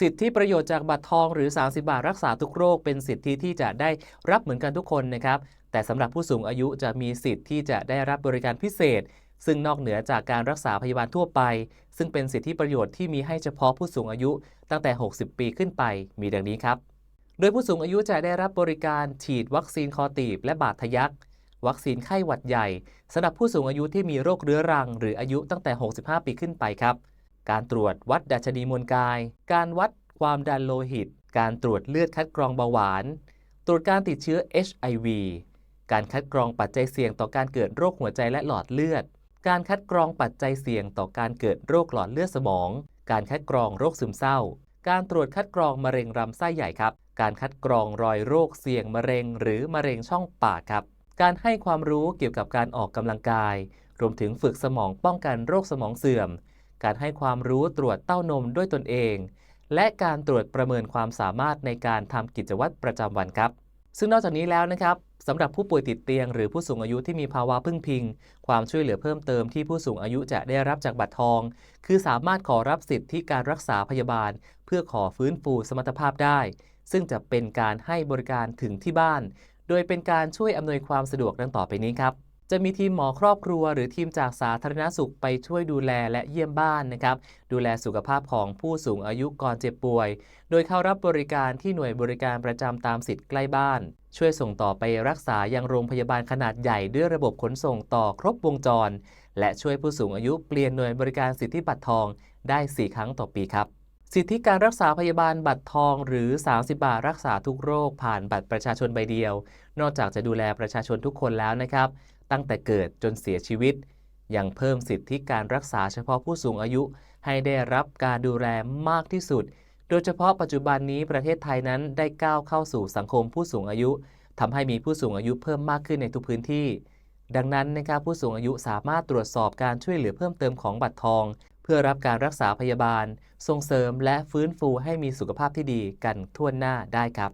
สิทธิประโยชน์จากบัตรทองหรือ 30 บาทรักษาทุกโรค เป็นสิทธิที่จะได้รับเหมือนกันทุกคนนะครับ แต่สำหรับผู้สูงอายุจะมีสิทธิ์ที่จะได้รับบริการพิเศษ ซึ่งนอกเหนือจากการรักษาพยาบาลทั่วไป ซึ่งเป็นสิทธิประโยชน์ที่มีให้เฉพาะผู้สูงอายุตั้งแต่ 60 ปีขึ้นไป มีดังนี้ครับ โดยผู้สูงอายุจะได้รับบริการฉีดวัคซีนคอตีบและบาดทะยักวัคซีนไข้หวัดใหญ่สำหรับผู้สูงอายุที่มีโรคเรื้อรัง หรืออายุตั้งแต่ 65 ปีขึ้นไปครับ การตรวจวัดดัชนีมวลกาย การวัดความดันโลหิต การตรวจเลือดคัดกรองเบาหวาน ตรวจการติดเชื้อ HIV การคัดกรองปัจจัยเสี่ยงต่อการเกิดโรคหัวใจและหลอดเลือด การคัดกรองปัจจัยเสี่ยงต่อการเกิดโรคหลอดเลือดสมอง การคัดกรองโรคซึมเศร้า การตรวจคัดกรองมะเร็งลำไส้ใหญ่ครับ การคัดกรองรอยโรคเสี่ยงมะเร็ง หรือมะเร็งช่องปากครับ การให้ความรู้เกี่ยวกับการออกกำลังกาย รวมถึงฝึกสมองป้องกันโรคสมองเสื่อม การให้ความรู้ตรวจเต้านมด้วยตนเอง และการตรวจประเมินความสามารถในการทำกิจวัตรประจำวันครับ ซึ่งนอกจากนี้แล้วนะครับสำหรับผู้ป่วยติดเตียงหรือผู้สูงอายุที่มีภาวะพึ่งพิง ความช่วยเหลือเพิ่มเติมที่ผู้สูงอายุจะได้รับจากบัตรทอง คือสามารถขอรับสิทธิการรักษาพยาบาล เพื่อขอฟื้นฟูสมรรถภาพได้ ซึ่งจะเป็นการให้บริการถึงที่บ้าน โดยเป็นการช่วยอำนวยความสะดวกดังต่อไปนี้ครับ จะมีทีมหมอครอบครัว หรือทีมจากสาธารณสุขไปช่วยดูแลและเยี่ยมบ้านนะครับ ดูแลสุขภาพของผู้สูงอายุก่อนเจ็บป่วย โดยเข้ารับบริการที่หน่วยบริการประจำตามสิทธิ์ใกล้บ้าน ช่วยส่งต่อไปรักษายังโรงพยาบาลขนาดใหญ่ด้วยระบบขนส่งต่อครบวงจร และช่วยผู้สูงอายุเปลี่ยนหน่วยบริการสิทธิบัตรทองได้ 4 ครั้งต่อปีครับ สิทธิการรักษาพยาบาลบัตรทองหรือ 30 บาทรักษาทุกโรคผ่านบัตรประชาชนใบเดียว นอกจากจะดูแลประชาชนทุกคนแล้วนะครับ ตั้งแต่เกิดจนเสียชีวิต ยังเพิ่มสิทธิการรักษาเฉพาะผู้สูงอายุ ให้ได้รับการดูแลมากที่สุด โดยเฉพาะปัจจุบันนี้ประเทศไทยนั้นได้ก้าวเข้าสู่สังคมผู้สูงอายุทำให้มีผู้สูงอายุเพิ่มมากขึ้นในทุกพื้นที่ ดังนั้นนะครับผู้สูงอายุสามารถตรวจสอบการช่วยเหลือเพิ่มเติมของบัตรทอง พื่อรับการรักษาพยาบาล ส่งเสริมและฟื้นฟูให้มีสุขภาพที่ดีกันทั่วหน้าได้ครับ